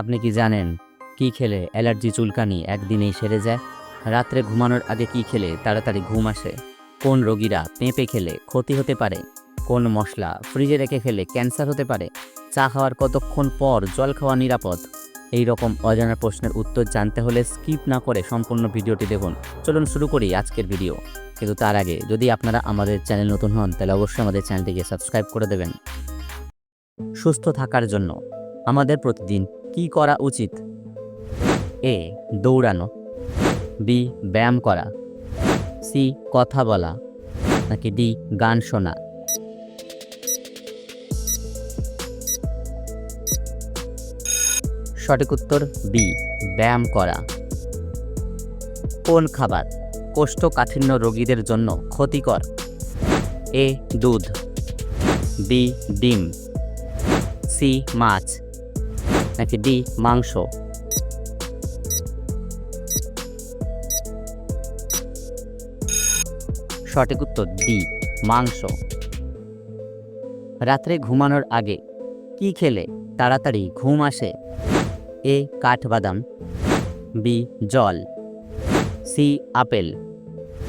আপনি কি জানেন কি খেলে অ্যালার্জি চুলকানি একদিনেই সেরে যায়? রাত্রে ঘুমানোর আগে কি খেলে তাড়াতাড়ি ঘুম আসে? কোন রোগীরা পেঁপে খেলে ক্ষতি হতে পারে? কোন মশলা ফ্রিজে রেখে খেলে ক্যান্সার হতে পারে? চা খাওয়ার কতক্ষণ পর জল খাওয়া নিরাপদ? এই রকম অজানা প্রশ্নের উত্তর জানতে হলে স্কিপ না করে সম্পূর্ণ ভিডিওটি দেখুন। চলুন শুরু করি আজকের ভিডিও। কিন্তু তার আগে যদি আপনারা আমাদের চ্যানেল নতুন হন, তাহলে অবশ্যই আমাদের চ্যানেলটিকে সাবস্ক্রাইব করে দেবেন। সুস্থ থাকার জন্য আমাদের প্রতিদিন কি করা উচিত? এ, দৌড়ানো। বি, ব্যায়াম করা। সি, কথা বলা। নাকি ডি, গান শোনা। সঠিক উত্তর বি, ব্যায়াম করা। কোন খাবার কোষ্ঠকাঠিন্য রোগীদের জন্য ক্ষতিকর? এ, দুধ। বি, ডিম। সি, মাছ। নাকি ডি মাংস? সঠিক উত্তর, ডি, মাংস। রাত্রে ঘুমানোর আগে কি খেলে তাড়াতাড়ি ঘুম আসে? এ, কাঠবাদাম। বি, জল। C, apple.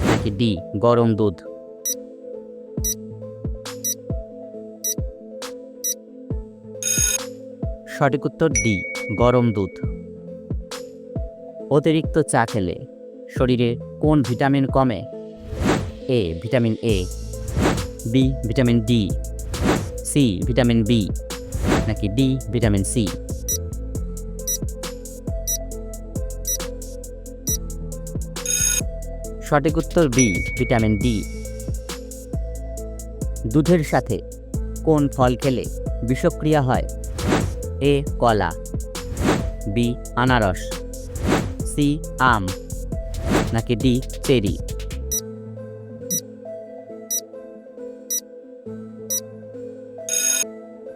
নাকি ডি, গরম দুধ। সঠিক উত্তর ডি, গরম দুধ। অতিরিক্ত চা খেলে শরীরে কোন ভিটামিন কমে? A, vitamin A, B, vitamin D, C, vitamin B, নাকি ডি, ভিটামিন সি? সঠিক উত্তর বি, ভিটামিন ডি। দুধের সাথে কোন ফল খেলে বিষক্রিয়া হয়? এ কলা, বি আনারস, সি আম, নাকি ডি চেরি?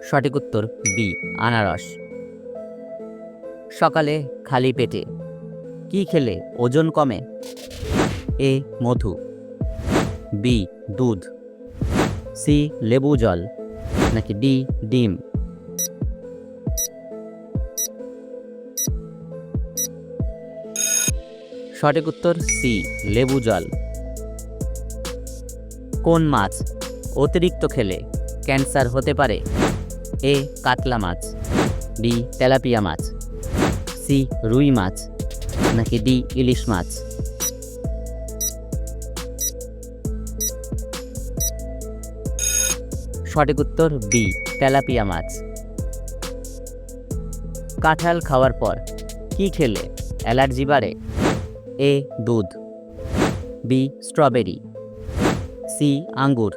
সঠিক উত্তর বি, আনারস। সকালে খালি পেটে কি খেলে ওজন কমে? এ মধু, বি দুধ, সি লেবু জল, নাকি ডি ডিম? সঠিক উত্তর সি, লেবু জল। কোন মাছ অতিরিক্ত খেলে ক্যান্সার হতে পারে? এ, কাতলা মাছ। বি, তেলাপিয়া মাছ। সি, রুই মাছ। নাকি ডি, ইলিশ মাছ। সঠিক উত্তর বি, তেলাপিয়া মাছ। কাঁঠাল খাওয়ার পর কি খেলে অ্যালার্জি বাড়ে? এ দুধ বি স্ট্রবেরি সি আঙ্গুর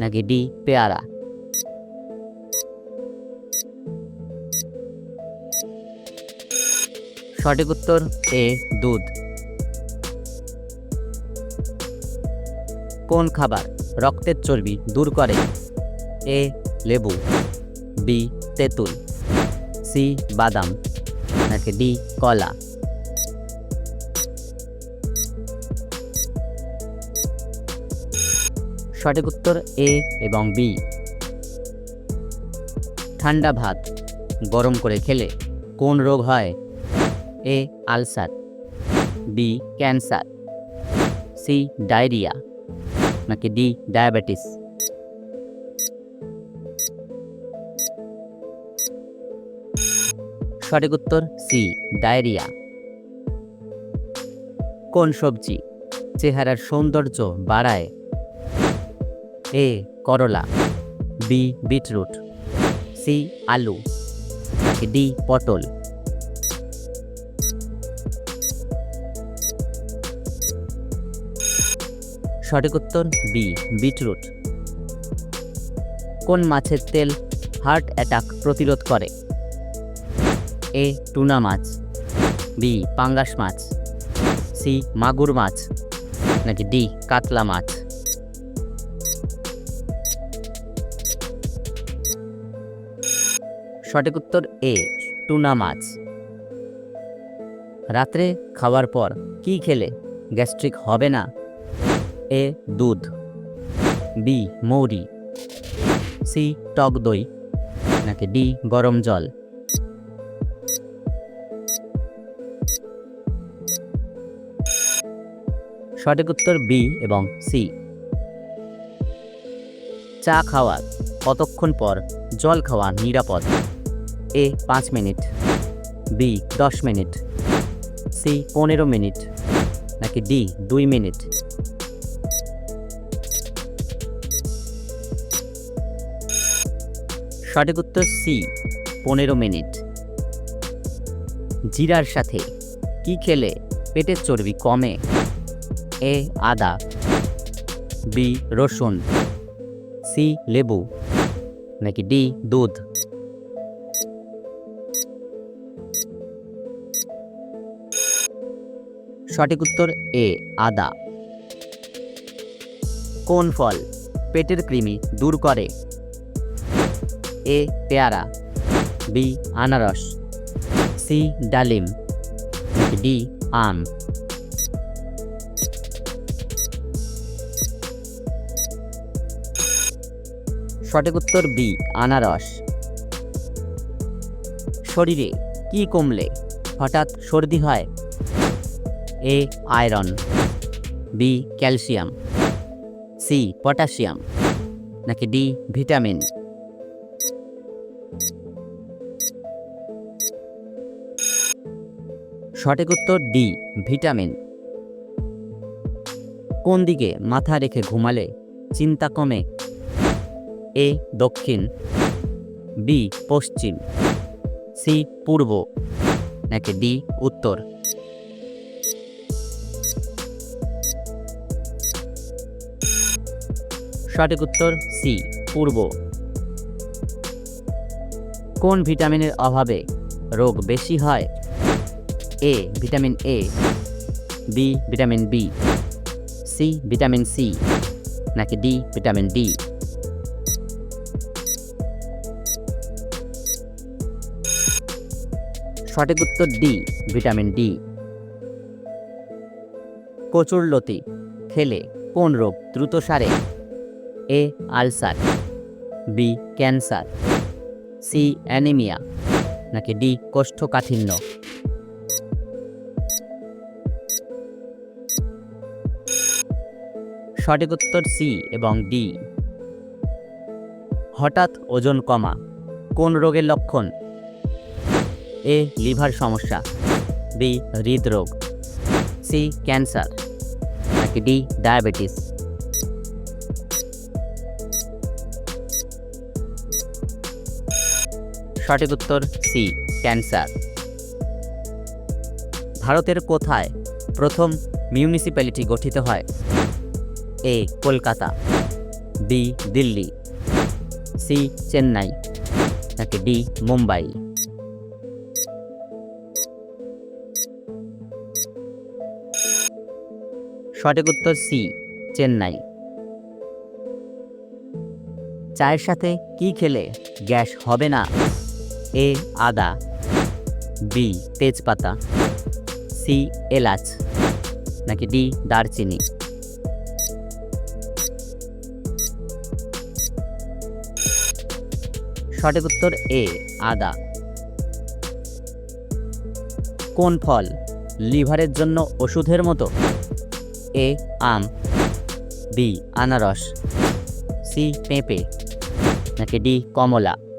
নাকি ডি পেয়ারা সঠিক উত্তর এ দুধ কোন খাবার রক্তের চর্বি দূর করে? এ লেবু বি তেঁতুল সি বাদাম নাকি ডি কলা সঠিক উত্তর এ এবং বি। ঠান্ডা ভাত, গরম করে খেলে কোন রোগ হয়? A, ulcer, B, cancer, C, diarrhoea, নাকি ডি, ডায়াবেটিস? সঠিক উত্তর সি, ডায়রিয়া। কোন সবজি চেহারার সৌন্দর্য বাড়ায়? এ, করলা। B, beetroot. সি, আলু। ডি, পটল। সঠিক উত্তর বি, বিটরুট। কোন মাছের তেল হার্ট অ্যাটাক প্রতিরোধ করে? এ, টুনা মাছ। বি, পাঙ্গাস মাছ। সি, মাগুর মাছ। নাকি ডি, কাতলা মাছ। সঠিক উত্তর এ, টুনা মাছ। রাত্রে খাওয়ার পর কি খেলে? গ্যাস্ট্রিক হবে না। এ, দুধ। বি, মৌরি। সি, টক দই। নাকি ডি, গরম জল। সঠিক উত্তর বি এবং সি। চা খাওয়া কতক্ষণ পর? জল খাওয়া নিরাপদ। এ, পাঁচ মিনিট। বি, দশ মিনিট। সি, পনেরো মিনিট। নাকি ডি, দুই মিনিট। সঠিক উত্তর সি, পনেরো মিনিট। জিরার সাথে কি খেলে পেটের চর্বি কমে? এ, আদা। বি, রসুন। সি, লেবু। নাকি ডি, দুধ। সঠিক উত্তর এ, আদা। কোন ফল পেটের কৃমি দূর করে? এ, পেয়ারা। বি, আনারস। সি, ডালিম। ডি, আম। সঠিক উত্তর বি, আনারস। শরীরে কি কমলে হঠাৎ সর্দি হয়? A iron B calcium C potassium নাকি ডি ভিটামিন সঠিক উত্তর ডি ভিটামিন কোন দিকে মাথা রেখে ঘুমালে চিন্তা কমে? এ দক্ষিণ. বি পশ্চিম. সি পূর্ব. নাকি ডি উত্তর? সঠিক উত্তর সি, পূর্ব। কোন ভিটামিনের অভাবে রোগ বেশি হয়? A, vitamin A, B, vitamin B, C, vitamin C, নাকি ডি, ভিটামিন ডি? সঠিক উত্তর ডি, ভিটামিন ডি। কচুরলতি, খেলে কোন রোগ দ্রুত সারে? A ulcer, B cancer, C anaemia, নাকি ডি কোষ্ঠকাঠিন্য? সঠিক উত্তর সি এবং ডি। হঠাৎ ওজন কমা, কোন রোগের লক্ষণ? এ লিভার সমস্যা, বি হৃদরোগ, সি ক্যান্সার, নাকি ডি ডায়াবেটিস? সঠিক উত্তর সি, ক্যান্সার। ভারতের কোথায় প্রথম মিউনিসিপ্যালিটি গঠিত হয়? A, Kolkata, B, Delhi, C, Chennai, নাকি ডি, মুম্বাই? সঠিক উত্তর সি, চেন্নাই। চায়ের সাথে কি খেলে গ্যাস হবে না? এ, আদা, বি, তেজপাতা, সি, এলাচ, নাকি ডি, দারচিনি? সঠিক উত্তর এ, আদা। কোন ফল লিভারের জন্য ওষুধের মতো? এ, আম, বি, আনারস, সি, পেঁপে, নাকি ডি, কমলা?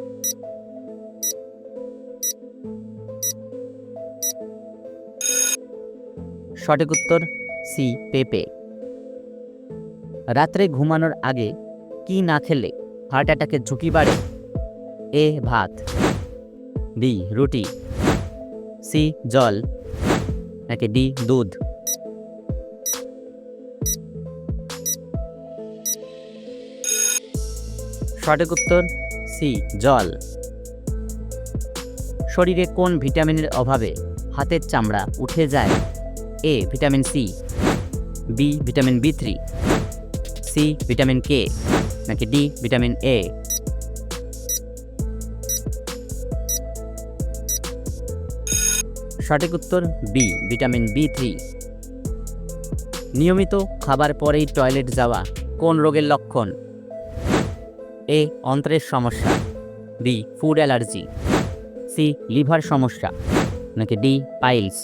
সঠিক উত্তর সি, পেঁপে। রাত্রে ঘুমানোর আগে কি না খেলে হার্ট অ্যাটাকের ঝুঁকি বাড়ে? এ, ভাত। বি, রুটি। সি, জল। নাকি ডি, দুধ। সঠিক উত্তর সি, জল। শরীরে কোন ভিটামিনের অভাবে হাতের চামড়া উঠে যায়? A vitamin C B vitamin B three C vitamin K নাকি ডি ভিটামিন এ সঠিক উত্তর বি ভিটামিন বি থ্রি নিয়মিত খাবার পরেই টয়লেট যাওয়া কোন রোগের লক্ষণ? এ অন্ত্রের সমস্যা। B food allergy C liver সমস্যা। নাকি ডি পাইলস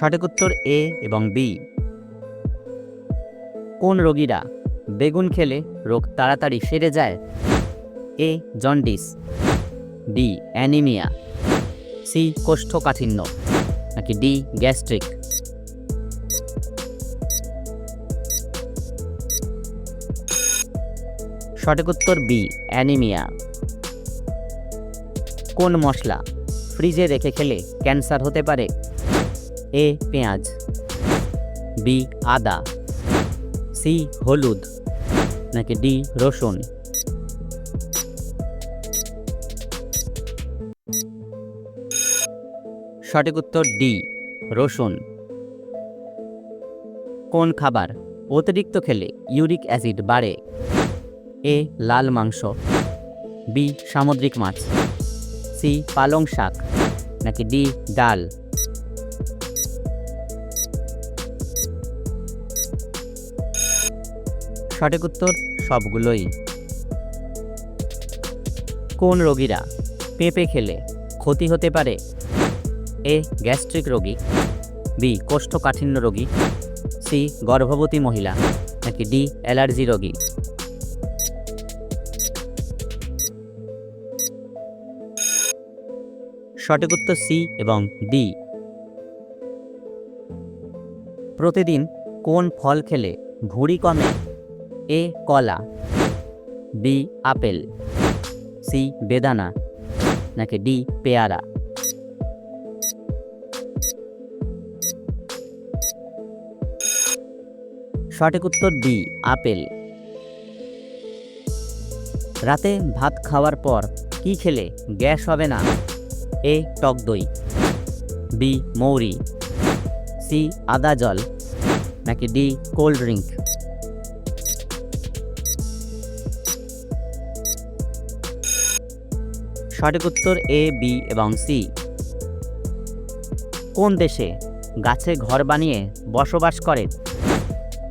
সঠিক উত্তর এ এবং বি। কোন রোগীরা বেগুন খেলে রোগ তাড়াতাড়ি সেরে যায়? A, jaundice. D anaemia. C, কোষ্ঠকাঠিন্য। নাকি ডি, গ্যাস্ট্রিক। সঠিক উত্তর বি, অ্যানিমিয়া। কোন মশলা ফ্রিজে রেখে খেলে ক্যান্সার হতে পারে? এ পেঁয়াজ, বি আদা, সি হলুদ, নাকি ডি রসুন? সঠিক উত্তর ডি, রসুন। কোন খাবার অতিরিক্ত খেলে ইউরিক অ্যাসিড বাড়ে? এ, লাল মাংস, বি, সামুদ্রিক মাছ, সি, পালং শাক, নাকি ডি, ডাল? সঠিক উত্তর সবগুলোই। কোন রোগীরা পেঁপে খেলে ক্ষতি হতে পারে? এ, গ্যাস্ট্রিক রোগী, বি, কোষ্ঠকাঠিন্য রোগী, সি, গর্ভবতী মহিলা, নাকি ডি, অ্যালার্জি রোগী? সঠিক উত্তর সি এবং ডি। প্রতিদিন কোন ফল খেলে ভুঁড়ি কমে? এ কলা, বি আপেল, সি বেদানা, নাকি ডি পেয়ারা? সঠিক উত্তর বি আপেল। রাতে ভাত খাওয়ার পর কি খেলে গ্যাস হবে না? এ টক দই, বি মৌরি, সি আদা জল, নাকি ডি কোল্ড ড্রিঙ্ক সঠিক উত্তর এ বি এবং সি কোন দেশে গাছে ঘর বানিয়ে বসবাস করে?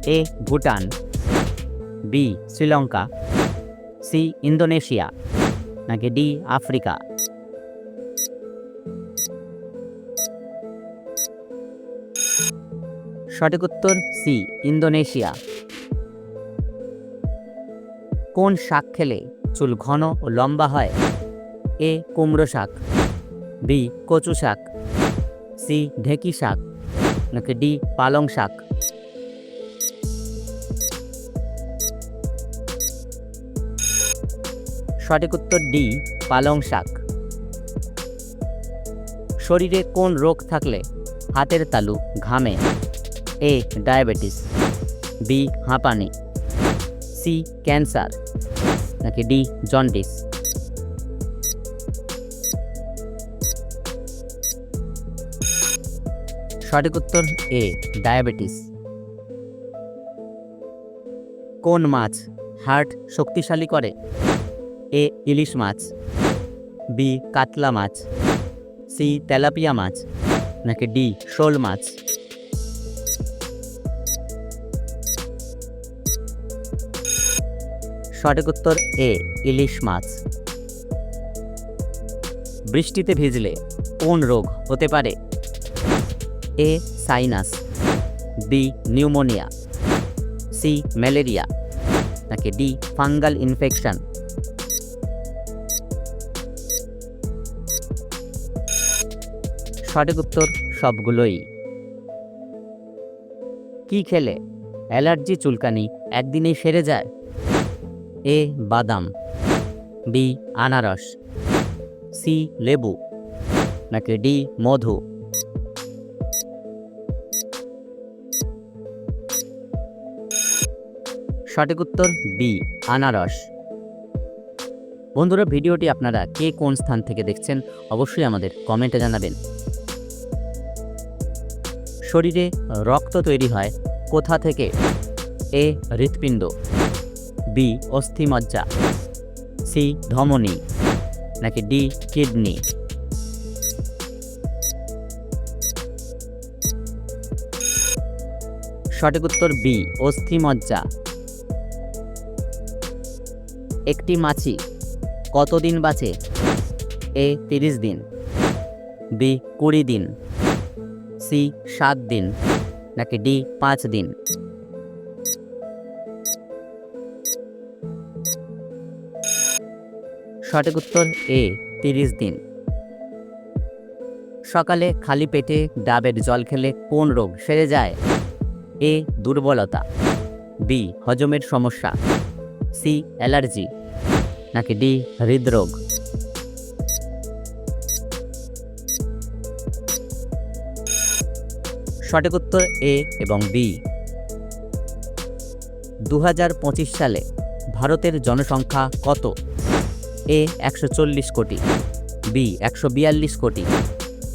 A, Bhutan B Sri Lanka C Indonesia, নাকি ডি আফ্রিকা? সঠিক উত্তর সি ইন্দোনেশিয়া। কোন শাক খেলে চুল ঘন ও লম্বা হয়? এ কুমড়ো শাক, বি কচু শাক, সি ঢেঁকি শাক, নাকি ডি পালং শাক? সঠিক উত্তর ডি পালং শাক। শরীরে কোন রোগ থাকলে হাতের তালু ঘামে? এ ডায়াবেটিস, বি হাঁপানি, সি ক্যান্সার, নাকি ডি জন্ডিস? সঠিক উত্তর এ, ডায়াবেটিস। কোন মাছ হার্ট শক্তিশালী করে? এ, ইলিশ মাছ। বি, কাতলা মাছ। সি, তেলাপিয়া মাছ। নাকি ডি, শোল মাছ। সঠিক উত্তর এ, ইলিশ মাছ। বৃষ্টিতে ভিজলে কোন রোগ হতে পারে? A sinus B pneumonia C malaria নাকি ডি ফাঙ্গাল ইনফেকশন সঠিক উত্তর সবগুলোই। কি খেলে? অ্যালার্জি, চুলকানি একদিনেই সেরে যায়? এ বাদাম বি আনারস সি লেবু নাকি ডি মধু সঠিক উত্তর বি আনারস। বন্ধুরা, ভিডিওটি আপনারা কে কোন স্থান থেকে দেখছেন অবশ্যই আমাদের কমেন্টে জানাবেন। শরীরে রক্ত তৈরি হয় কোথা থেকে? এ, হৃৎপিণ্ড। বি অস্থিমজ্জা। সি ধমনী। নাকি ডি কিডনি। সঠিক উত্তর বি অস্থিমজ্জা। একটি মাছি। কতদিন বাঁচে? এ, তিরিশ দিন। বি, কুড়ি দিন। সি, সাত দিন। নাকি ডি, পাঁচ দিন। সঠিক উত্তর এ, তিরিশ দিন। সকালে খালি পেটে ডাবের জল খেলে কোন রোগ সেরে যায়? এ, দুর্বলতা। বি, হজমের সমস্যা। সি, অ্যালার্জি, নাকি ডি, হৃদরোগ? সঠিক উত্তর এ এবং বি। দু হাজার পঁচিশ সালে ভারতের জনসংখ্যা কত? এ একশো চল্লিশ কোটি, বি একশো বিয়াল্লিশ কোটি,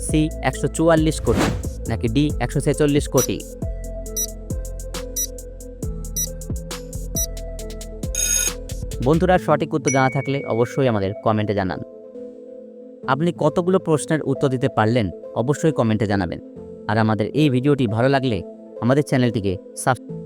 সি একশো চুয়াল্লিশ কোটি, নাকি ডি একশো ছেচল্লিশ কোটি? বন্ধুরা সঠিক উত্তর জানা থাকলে অবশ্যই আমাদের কমেন্টে জানান। আপনি কতগুলো প্রশ্নের উত্তর দিতে পারলেন অবশ্যই কমেন্টে জানাবেন। আর আমাদের এই ভিডিওটি ভালো লাগলে আমাদের চ্যানেলটিকে সাবস্ক্রাইব